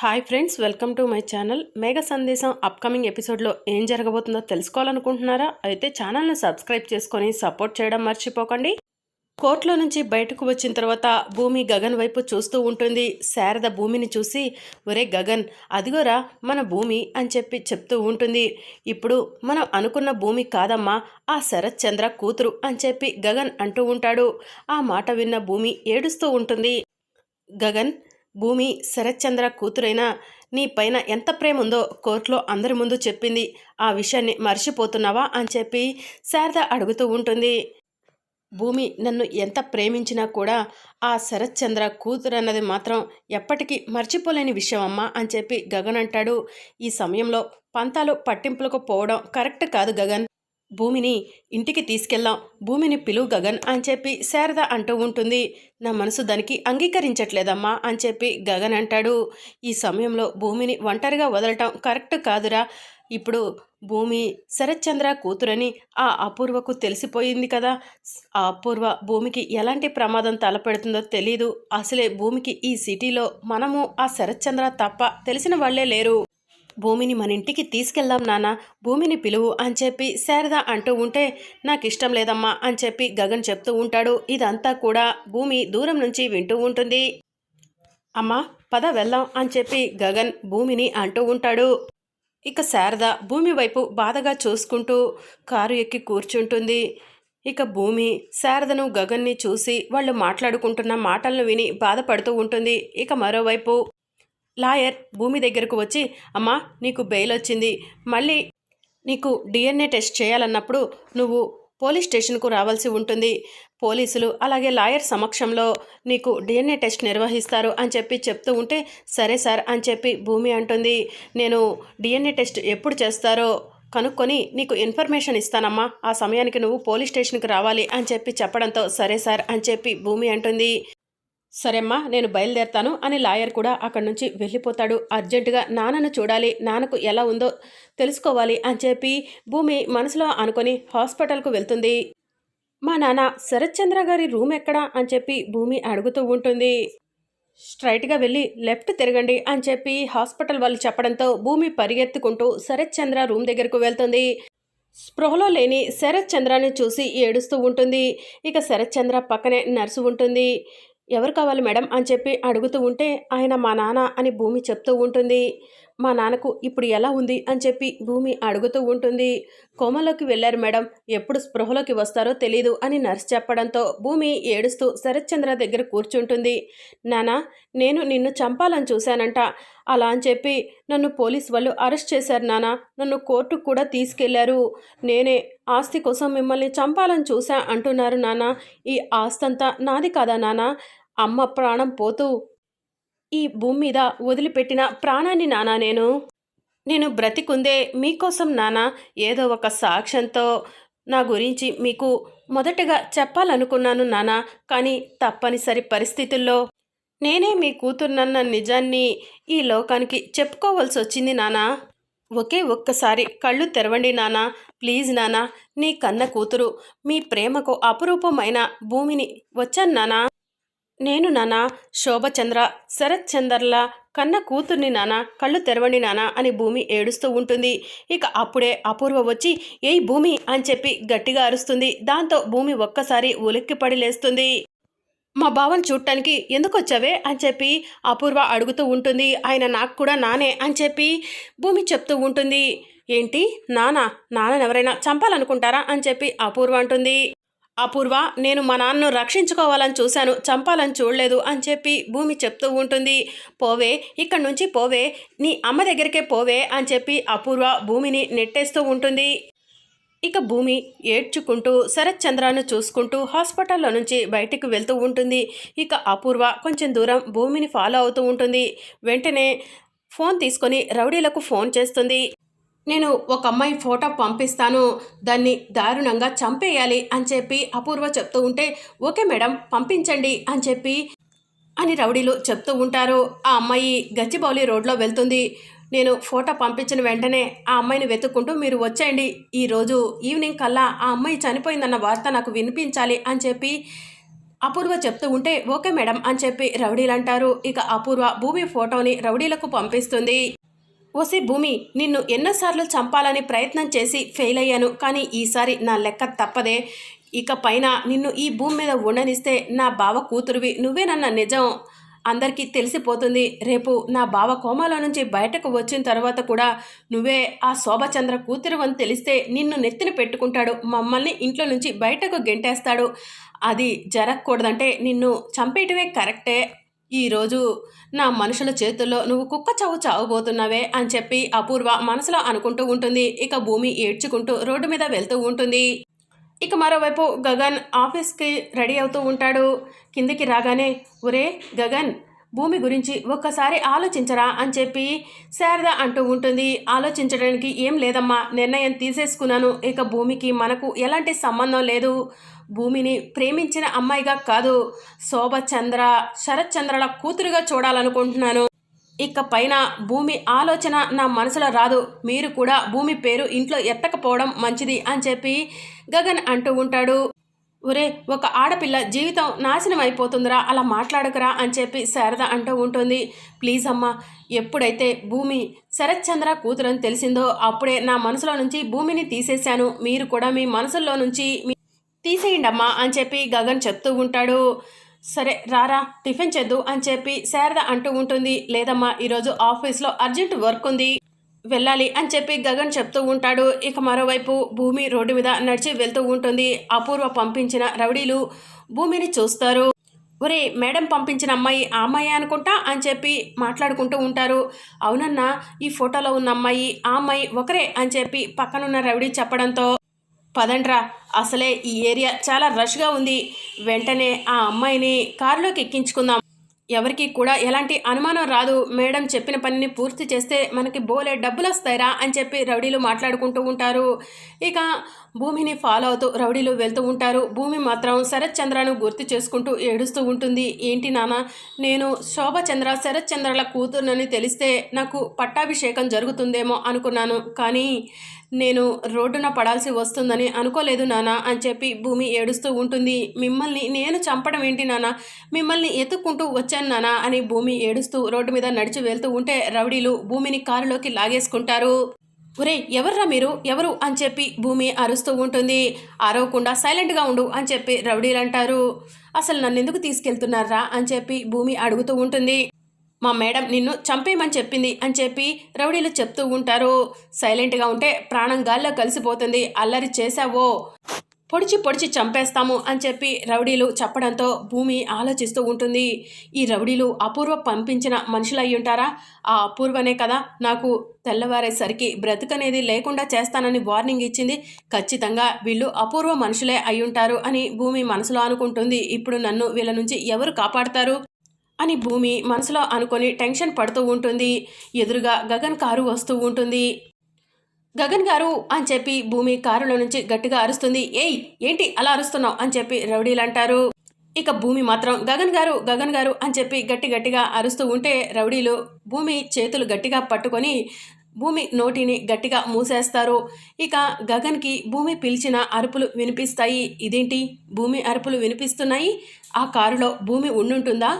Hi friends welcome to my channel Megha Sandesham upcoming ఎపిసోడ్లో ఏం జరగబోతుందో తెలుసుకోవాలనుకుంటున్నారా? అయితే ఛానల్ను సబ్స్క్రైబ్ చేసుకొని సపోర్ట్ చేయడం మర్చిపోకండి. కోర్టులో నుంచి బయటకు వచ్చిన తర్వాత భూమి గగన్ వైపు చూస్తూ ఉంటుంది. శారద భూమిని చూసి ఒరే గగన్ అదిగోరా మన భూమి అని చెప్పి చెప్తూ ఉంటుంది. ఇప్పుడు మనం అనుకున్న భూమి కాదమ్మా ఆ శరత్ చంద్ర కూతురు అని చెప్పి గగన్ అంటూ ఉంటాడు. ఆ మాట విన్న భూమి ఏడుస్తూ ఉంటుంది. గగన్ భూమి శరత్చంద్ర కూతురైనా నీ పైన ఎంత ప్రేమ ఉందో కోర్టులో అందరి ముందు చెప్పింది. ఆ విషయాన్ని మర్చిపోతున్నావా అని చెప్పి శారద అడుగుతూ ఉంటుంది. భూమి నన్ను ఎంత ప్రేమించినా కూడా ఆ శరత్చంద్ర కూతురు అన్నది మాత్రం ఎప్పటికీ మర్చిపోలేని విషయం అమ్మా అని చెప్పి గగన్ అంటాడు. ఈ సమయంలో పంతాలు పట్టింపులకు పోవడం కరెక్ట్ కాదు గగన్. భూమిని ఇంటికి తీసుకెళ్దాం. భూమిని పిలువు గగన్ అని చెప్పి శారద అంటూ ఉంటుంది. నా మనసు దానికి అంగీకరించట్లేదమ్మా అని చెప్పి గగన్ అంటాడు. ఈ సమయంలో భూమిని ఒంటరిగా వదలటం కరెక్ట్ కాదురా. ఇప్పుడు భూమి శరత్చంద్ర కూతురని ఆ అపూర్వకు తెలిసిపోయింది కదా. ఆ అపూర్వ భూమికి ఎలాంటి ప్రమాదం తలపెడుతుందో తెలీదు. అసలే భూమికి ఈ సిటీలో మనము ఆ శరత్చంద్ర తప్ప తెలిసిన వాళ్ళే లేరు. భూమిని మన ఇంటికి తీసుకెళ్దాం నాన్న భూమిని పిలువు అని చెప్పి శారద అంటూ ఉంటే నాకు ఇష్టం లేదమ్మా అని చెప్పి గగన్ చెప్తూ ఉంటాడు. ఇదంతా కూడా భూమి దూరం నుంచి వింటూ ఉంటుంది. అమ్మా పద వెళ్దాం అని చెప్పి గగన్ భూమిని అంటూ ఉంటాడు. ఇక శారద భూమి వైపు బాధగా చూసుకుంటూ కారు ఎక్కి కూర్చుంటుంది. ఇక భూమి శారదను గగన్ని చూసి వాళ్ళు మాట్లాడుకుంటున్న మాటలను విని బాధపడుతూ ఉంటుంది. ఇక మరోవైపు లాయర్ భూమి దగ్గరకు వచ్చి అమ్మా నీకు బెయిల్ వచ్చింది. మళ్ళీ నీకు డిఎన్ఏ టెస్ట్ చేయాలన్నప్పుడు నువ్వు పోలీస్ స్టేషన్కు రావాల్సి ఉంటుంది. పోలీసులు అలాగే లాయర్ సమక్షంలో నీకు డిఎన్ఏ టెస్ట్ నిర్వహిస్తారు అని చెప్పి చెప్తూ ఉంటే సరే సార్ అని చెప్పి భూమి అంటుంది. నేను డిఎన్ఏ టెస్ట్ ఎప్పుడు చేస్తారో కనుక్కొని నీకు ఇన్ఫర్మేషన్ ఇస్తానమ్మా. ఆ సమయానికి నువ్వు పోలీస్ స్టేషన్కి రావాలి అని చెప్పి చెప్పడంతో సరే సార్ అని చెప్పి భూమి అంటుంది. సరేమ్మా నేను బయలుదేరతాను అని లాయర్ కూడా అక్కడి నుంచి వెళ్ళిపోతాడు. అర్జెంటుగా నాన్నను చూడాలి నాన్నకు ఎలా ఉందో తెలుసుకోవాలి అని చెప్పి భూమి మనసులో అనుకొని హాస్పిటల్కు వెళ్తుంది. మా నాన్న శరత్చంద్ర గారి రూమ్ ఎక్కడా అని చెప్పి భూమి అడుగుతూ ఉంటుంది. స్ట్రైట్గా వెళ్ళి లెఫ్ట్ తిరగండి అని చెప్పి హాస్పిటల్ వాళ్ళు చెప్పడంతో భూమి పరిగెత్తుకుంటూ శరత్చంద్ర రూమ్ దగ్గరకు వెళ్తుంది. స్పృహలో లేని శరత్చంద్రాన్ని చూసి ఏడుస్తూ ఉంటుంది. ఇక శరత్చంద్ర పక్కనే నర్సు ఉంటుంది. ఎవరు కావాలి మేడం అని చెప్పి అడుగుతూ ఉంటే ఆయన మా నాన్న అని భూమి చెప్తూ ఉంటుంది. మా నాన్నకు ఇప్పుడు ఎలా ఉంది అని చెప్పి భూమి అడుగుతూ ఉంటుంది. కోమలోకి వెళ్ళారు మేడం. ఎప్పుడు స్పృహలోకి వస్తారో తెలీదు అని నర్స్ చెప్పడంతో భూమి ఏడుస్తూ శరత్చంద్ర దగ్గర కూర్చుంటుంది. నానా నేను నిన్ను చంపాలని చూశానంట. అలా అని చెప్పి నన్ను పోలీస్ వాళ్ళు అరెస్ట్ చేశారు నానా. నన్ను కోర్టుకు కూడా తీసుకెళ్ళారు. నేనే ఆస్తి కోసం మిమ్మల్ని చంపాలని చూశా అంటున్నారు నాన్న ఈ ఆస్తంతా నాది కాదా నానా? అమ్మ ప్రాణం పోతూ ఈ భూమి మీద వదిలిపెట్టిన ప్రాణాన్ని నానా నేను. నేను బ్రతికుందే మీకోసం నానా. ఏదో ఒక సాక్ష్యంతో నా గురించి మీకు మొదటగా చెప్పాలనుకున్నాను నానా. కానీ తప్పనిసరి పరిస్థితుల్లో నేనే మీ కూతురునన్న నిజాన్ని ఈ లోకానికి చెప్పుకోవాల్సి వచ్చింది నానా. ఒకే ఒక్కసారి కళ్ళు తెరవండి నానా. ప్లీజ్ నానా. నీ కన్న కూతురు మీ ప్రేమకు అపురూపమైన భూమిని వచ్చాను నానా. నేను నానా శోభచంద్ర శరత్ చందర్ల కన్న కూతుర్ని నానా కళ్ళు తెరవండి నానా అని భూమి ఏడుస్తూ ఉంటుంది. ఇక అప్పుడే అపూర్వ వచ్చి ఏయ్ భూమి అని చెప్పి గట్టిగా అరుస్తుంది. దాంతో భూమి ఒక్కసారి ఉలిక్కిపడి లేస్తుంది. మా బావని చూడటానికి ఎందుకు వచ్చావే? అని చెప్పి అపూర్వ అడుగుతూ ఉంటుంది. ఆయన నాకు కూడా నానే అని చెప్పి భూమి చెప్తూ ఉంటుంది. ఏంటి? నానా? నాన్నని ఎవరైనా చంపాలనుకుంటారా? అని చెప్పి అపూర్వ అంటుంది. అపూర్వ నేను మా నాన్నను రక్షించుకోవాలని చూశాను చంపాలని చూడలేదు అని చెప్పి భూమి చెప్తూ ఉంటుంది. పోవే ఇక్కడి నుంచి పోవే నీ అమ్మ దగ్గరికే పోవే అని చెప్పి అపూర్వ భూమిని నెట్టేస్తూ ఉంటుంది. ఇక భూమి ఏడ్చుకుంటూ శరత్ చంద్రాను చూసుకుంటూ హాస్పిటల్లో నుంచి బయటికి వెళ్తూ ఉంటుంది. ఇక అపూర్వ కొంచెం దూరం భూమిని ఫాలో అవుతూ ఉంటుంది. వెంటనే ఫోన్ తీసుకొని రౌడీలకు ఫోన్ చేస్తుంది. నేను ఒక అమ్మాయి ఫోటో పంపిస్తాను దాన్ని దారుణంగా చంపేయాలి అని చెప్పి అపూర్వ చెప్తూ ఉంటే ఓకే మేడం పంపించండి అని చెప్పి అని రౌడీలు చెప్తూ ఉంటారు. ఆ అమ్మాయి గచ్చిబౌలి రోడ్లో వెళ్తుంది. నేను ఫోటో పంపించిన వెంటనే ఆ అమ్మాయిని వెతుక్కుంటూ మీరు వచ్చేయండి. ఈరోజు ఈవినింగ్ కల్లా ఆ అమ్మాయి చనిపోయిందన్న వార్త నాకు వినిపించాలి అని చెప్పి అపూర్వ చెప్తూ ఉంటే ఓకే మేడం అని చెప్పి రౌడీలు అంటారు ఇక అపూర్వ భూమి ఫోటోని రౌడీలకు పంపిస్తుంది. ఓసే భూమి నిన్ను ఎన్నోసార్లు చంపాలని ప్రయత్నం చేసి ఫెయిల్ అయ్యాను కానీ ఈసారి నా లెక్క తప్పదే. ఇక పైన నిన్ను ఈ భూమి మీద ఉండనిస్తే నా బావ కూతురువి. నువ్వే నన్న నిజం అందరికీ తెలిసిపోతుంది. రేపు నా బావ కోమాలో నుంచి బయటకు వచ్చిన తర్వాత కూడా నువ్వే ఆ శోభచంద్ర కూతురు అని తెలిస్తే నిన్ను నెత్తిన పెట్టుకుంటాడు. మమ్మల్ని ఇంట్లో నుంచి బయటకు గెంటేస్తాడు. అది జరగకూడదంటే నిన్ను చంపేయటమే కరెక్టే. ఈరోజు నా మనుషుల చేతుల్లో నువ్వు కుక్క చావు చావబోతున్నావే అని చెప్పి అపూర్వ మనసులో అనుకుంటూ ఉంటుంది. ఇక భూమి ఏడ్చుకుంటూ రోడ్డు మీద వెళ్తూ ఉంటుంది. ఇక మరోవైపు గగన్ ఆఫీస్కి రెడీ అవుతూ ఉంటాడు. కిందికి రాగానే ఒరే గగన్ భూమి గురించి ఒక్కసారి ఆలోచించరా అని చెప్పి శారద అంటూ ఉంటుంది. ఆలోచించడానికి ఏం లేదమ్మా నిర్ణయం తీసేసుకున్నాను. ఇక భూమికి మనకు ఎలాంటి సంబంధం లేదు. భూమిని ప్రేమించిన అమ్మాయిగా కాదు శోభచంద్ర శరత్చంద్రల కూతురుగా చూడాలనుకుంటున్నాను. ఇక పైన భూమి ఆలోచన నా మనసులో రాదు. మీరు కూడా భూమి పేరు ఇంట్లో ఎత్తకపోవడం మంచిది అని చెప్పి గగన్ అంటూ ఉంటాడు. ఒరే ఒక ఆడపిల్ల జీవితం నాశనం అయిపోతుందిరా అలా మాట్లాడకురా అని చెప్పి శారద అంటూ ఉంటుంది. ప్లీజ్ అమ్మా ఎప్పుడైతే భూమి శరత్చంద్ర కూతురని తెలిసిందో అప్పుడే నా మనసులో నుంచి భూమిని తీసేశాను. మీరు కూడా మీ మనసులో నుంచి మీ తీసేయండి అమ్మా అని చెప్పి గగన్ చెప్తూ ఉంటాడు. సరే రారా టిఫిన్ చేద్దు అని చెప్పి శారద అంటూ ఉంటుంది. లేదమ్మా ఈరోజు ఆఫీస్లో అర్జెంట్ వర్క్ ఉంది. వెళ్ళాలి అని చెప్పి గగన్ చెప్తూ ఉంటాడు. ఇక మరోవైపు భూమి రోడ్డు మీద నడిచి వెళ్తూ ఉంటుంది. అపూర్వ పంపించిన రౌడీలు భూమిని చూస్తారు. ఒరే మేడం పంపించిన అమ్మాయి ఆ అమ్మాయి అనుకుంటా అని చెప్పి మాట్లాడుకుంటూ ఉంటారు. అవునన్నా ఈ ఫోటోలో ఉన్న అమ్మాయి ఆ అమ్మాయి ఒకరే అని చెప్పి పక్కనున్న రవిడి చెప్పడంతో పదండ్రా. అసలే ఈ ఏరియా చాలా రష్గా ఉంది. వెంటనే ఆ అమ్మాయిని కారులోకి ఎక్కించుకుందాం. ఎవరికి కూడా ఎలాంటి అనుమానం రాదు. మేడం చెప్పిన పనిని పూర్తి చేస్తే మనకి బోలే డబ్బులు వస్తాయిరా అని చెప్పి రౌడీలు మాట్లాడుకుంటూ ఉంటారు. ఇక భూమిని ఫాలో అవుతూ రౌడీలు వెళ్తూ ఉంటారు. భూమి మాత్రం శరత్ చంద్రను గుర్తు చేసుకుంటూ ఏడుస్తూ ఉంటుంది. ఏంటి నాన్న నేను శోభచంద్ర శరత్ చంద్రల కూతురునని తెలిస్తే నాకు పట్టాభిషేకం జరుగుతుందేమో అనుకున్నాను. కానీ నేను రోడ్డున పడాల్సి వస్తుందని అనుకోలేదు నానా అని చెప్పి భూమి ఏడుస్తూ ఉంటుంది. మిమ్మల్ని నేను చంపడం ఏంటి నాన్న మిమ్మల్ని ఎత్తుక్కుంటూ వచ్చాను నానా అని భూమి ఏడుస్తూ రోడ్డు మీద నడిచి వెళ్తూ ఉంటే రౌడీలు భూమిని కారులోకి లాగేసుకుంటారు. ఒరే ఎవర్రా మీరు? ఎవరు? అని చెప్పి భూమి అరుస్తూ ఉంటుంది. అరవకుండా సైలెంట్గా ఉండు అని చెప్పి రౌడీలు అంటారు అసలు నన్ను ఎందుకు తీసుకెళ్తున్నారా? అని చెప్పి భూమి అడుగుతూ ఉంటుంది. మా మేడం నిన్ను చంపేయమని చెప్పింది అని చెప్పి రౌడీలు చెప్తూ ఉంటారు. సైలెంట్గా ఉంటే ప్రాణం గాల్లో కలిసిపోతుంది. అల్లరి చేశావో? పొడిచి పొడిచి చంపేస్తాము అని చెప్పి రౌడీలు చెప్పడంతో భూమి ఆలోచిస్తూ ఉంటుంది. ఈ రౌడీలు అపూర్వ పంపించిన మనుషులు అయి ఉంటారా? ఆ అపూర్వనే కదా నాకు తెల్లవారేసరికి బ్రతుకనేది లేకుండా చేస్తానని వార్నింగ్ ఇచ్చింది. ఖచ్చితంగా వీళ్ళు అపూర్వ మనుషులే అయి ఉంటారు అని భూమి మనసులో అనుకుంటుంది. ఇప్పుడు నన్ను వీళ్ళ నుంచి ఎవరు కాపాడతారు? అని భూమి మనసులో అనుకొని టెన్షన్ పడుతూ ఉంటుంది. ఎదురుగా గగన్ కారు వస్తూ ఉంటుంది. గగన్ గారు అని చెప్పి భూమి కారులో నుంచి గట్టిగా అరుస్తుంది. ఏయ్ ఏంటి అలా అరుస్తున్నావు? అని చెప్పి రౌడీలు అంటారు. ఇక భూమి మాత్రం గగన్ గారు గగన్ గారు అని చెప్పి గట్టి గట్టిగా అరుస్తూ ఉంటే రౌడీలు భూమి చేతులు గట్టిగా పట్టుకొని భూమి నోటిని గట్టిగా మూసేస్తారు. ఇక గగన్కి భూమి పిలిచిన అరుపులు వినిపిస్తాయి. ఇదేంటి? భూమి అరుపులు వినిపిస్తున్నాయి? ఆ కారులో భూమి ఉండుంటుందా?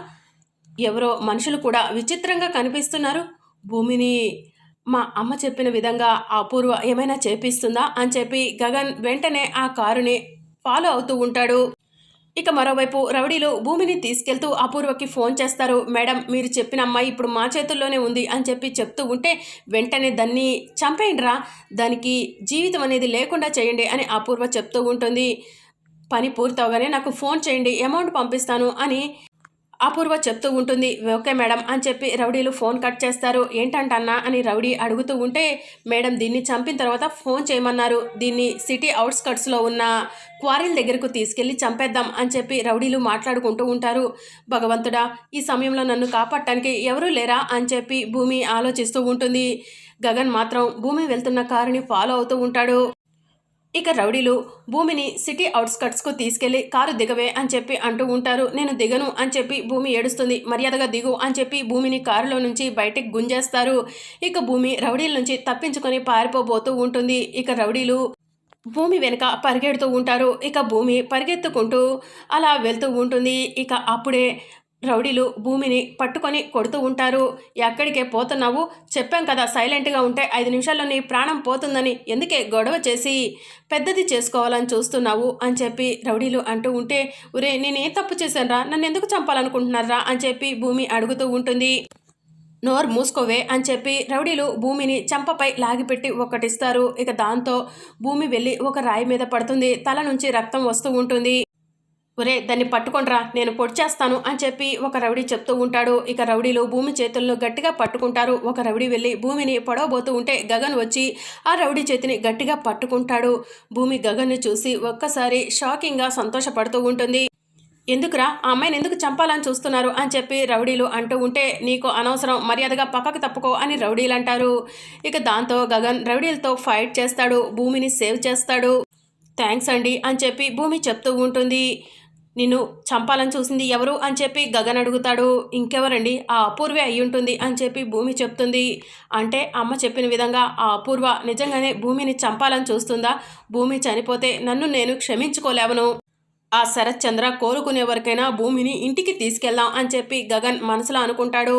ఎవరో మనుషులు కూడా విచిత్రంగా కనిపిస్తున్నారు. భూమిని మా అమ్మ చెప్పిన విధంగా అపూర్వ ఏమైనా చేపిస్తుందా అని చెప్పి గగన్ వెంటనే ఆ కారుని ఫాలో అవుతూ ఉంటాడు. ఇక మరోవైపు రౌడీలు భూమిని తీసుకెళ్తూ అపూర్వకి ఫోన్ చేస్తారు. మేడం మీరు చెప్పిన అమ్మాయి ఇప్పుడు మా చేతుల్లోనే ఉంది అని చెప్పి చెప్తూ ఉంటే వెంటనే దాన్ని చంపేయండిరా దానికి జీవితం అనేది లేకుండా చేయండి అని అపూర్వ చెప్తూ ఉంటుంది. పని పూర్తవగానే నాకు ఫోన్ చేయండి అమౌంట్ పంపిస్తాను అని అపూర్వ చెప్తూ ఉంటుంది ఓకే మేడం అని చెప్పి రౌడీలు ఫోన్ కట్ చేస్తారు. ఏంటంటన్నా అని రౌడీ అడుగుతూ ఉంటే మేడం దీన్ని చంపిన తర్వాత ఫోన్ చేయమన్నారు. దీన్ని సిటీ అవుట్స్కట్స్లో ఉన్న క్వారీల దగ్గరకు తీసుకెళ్ళి చంపేద్దాం అని చెప్పి రౌడీలు మాట్లాడుకుంటూ ఉంటారు. భగవంతుడా ఈ సమయంలో నన్ను కాపాడటానికి ఎవరూ లేరా అని చెప్పి భూమి ఆలోచిస్తూ ఉంటుంది. గగన్ మాత్రం భూమి వెళ్తున్న కారుని ఫాలో అవుతూ ఉంటాడు. ఇక రౌడీలు భూమిని సిటీ అవుట్స్కట్స్కు తీసుకెళ్ళి కారు దిగవే అని చెప్పి అంటూ ఉంటారు. నేను దిగను అని చెప్పి భూమి ఏడుస్తుంది. మర్యాదగా దిగు అని చెప్పి భూమిని కారులో నుంచి బయటకు గుంజేస్తారు. ఇక భూమి రౌడీల నుంచి తప్పించుకొని పారిపోబోతూ ఉంటుంది. ఇక రౌడీలు భూమి వెనుక పరిగెడుతూ ఉంటారు. ఇక భూమి పరిగెత్తుకుంటూ అలా వెళ్తూ ఉంటుంది. ఇక అప్పుడే రౌడీలు భూమిని పట్టుకొని కొడుతూ ఉంటారు. ఎక్కడికే పోతున్నావు? చెప్పాం కదా సైలెంట్గా ఉంటే ఐదు నిమిషాల్లో నీ ప్రాణం పోతుందని ఎందుకే గొడవ చేసి? పెద్దది చేసుకోవాలని చూస్తున్నావు అని చెప్పి రౌడీలు అంటూ ఉంటే ఒరే నేనే తప్పు చేశానరా? నన్ను ఎందుకు చంపాలనుకుంటున్నారా? అని చెప్పి భూమి అడుగుతూ ఉంటుంది. నోరు మూసుకోవే అని చెప్పి రౌడీలు భూమిని చంపపై లాగిపెట్టి ఒకటిస్తారు. ఇక దాంతో భూమి వెళ్ళి ఒక రాయి మీద పడుతుంది. తల నుంచి రక్తం వస్తూ ఉంటుంది. ఒరే దాన్ని పట్టుకొనరా నేను పొడిచేస్తాను అని చెప్పి ఒక రౌడీ చెప్తూ ఉంటాడు. ఇక రౌడీలు భూమి చేతులను గట్టిగా పట్టుకుంటారు. ఒక రౌడీ వెళ్ళి భూమిని పొడవబోతూ ఉంటే గగన్ వచ్చి ఆ రౌడీ చేతిని గట్టిగా పట్టుకుంటాడు. భూమి గగన్ను చూసి ఒక్కసారి షాకింగ్గా సంతోషపడుతూ ఉంటుంది. ఎందుకురా ఆ అమ్మాయిని ఎందుకు చంపాలని చూస్తున్నారు అని చెప్పి రౌడీలు అంటూ ఉంటే నీకు అనవసరం మర్యాదగా పక్కకు తప్పుకో అని రౌడీలు అంటారు. ఇక దాంతో గగన్ రౌడీలతో ఫైట్ చేస్తాడు భూమిని సేవ్ చేస్తాడు. థ్యాంక్స్ అండి అని చెప్పి భూమి చెప్తూ ఉంటుంది. నిన్ను చంపాలని చూసింది ఎవరు అని చెప్పి గగన్ అడుగుతాడు. ఇంకెవరండి? ఆ అపూర్వే అయి ఉంటుంది అని చెప్పి భూమి చెప్తుంది. అంటే అమ్మ చెప్పిన విధంగా ఆ అపూర్వ నిజంగానే భూమిని చంపాలని చూస్తుందా? భూమి చనిపోతే నన్ను నేను క్షమించుకోలేవను. ఆ శరత్ చంద్ర కోరుకునే వరకైనా భూమిని ఇంటికి తీసుకెళ్దాం అని చెప్పి గగన్ మనసులో అనుకుంటాడు.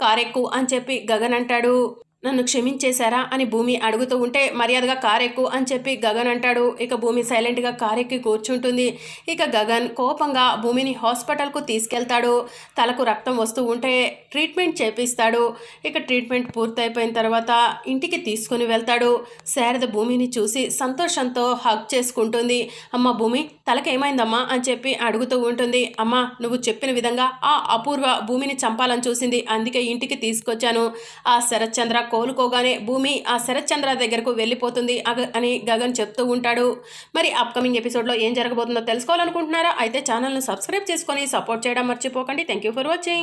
కారెక్కు అని చెప్పి గగన్ అంటాడు. నన్ను క్షమించేశారా అని భూమి అడుగుతూ ఉంటే మర్యాదగా కారెక్కు అని చెప్పి గగన్ అంటాడు. ఇక భూమి సైలెంట్గా కారెక్కి కూర్చుంటుంది. ఇక గగన్ కోపంగా భూమిని హాస్పిటల్కు తీసుకెళ్తాడు. తలకు రక్తం వస్తూ ఉంటే ట్రీట్మెంట్ చేపిస్తాడు. ఇక ట్రీట్మెంట్ పూర్తయిపోయిన తర్వాత ఇంటికి తీసుకుని వెళ్తాడు. శారద భూమిని చూసి సంతోషంతో హగ్ చేసుకుంటుంది. అమ్మ భూమి తలకేమైందమ్మా? అని చెప్పి అడుగుతూ ఉంటుంది. అమ్మ నువ్వు చెప్పిన విధంగా ఆ అపూర్వ భూమిని చంపాలని చూసింది. అందుకే ఇంటికి తీసుకొచ్చాను. ఆ శరత్చంద్ర కోలుకోగానే భూమి ఆ శరత్చంద్ర దగ్గరకు వెళ్ళిపోతుంది అగ- అని గగన్ చెప్తూ ఉంటాడు. మరి అప్కమింగ్ ఎపిసోడ్లో ఏం జరగబోతుందో తెలుసుకోవాలనుకుంటున్నారా? అయితే ఛానల్ను సబ్స్క్రైబ్ చేసుకొని సపోర్ట్ చేయడం మర్చిపోకండి. Thank you for watching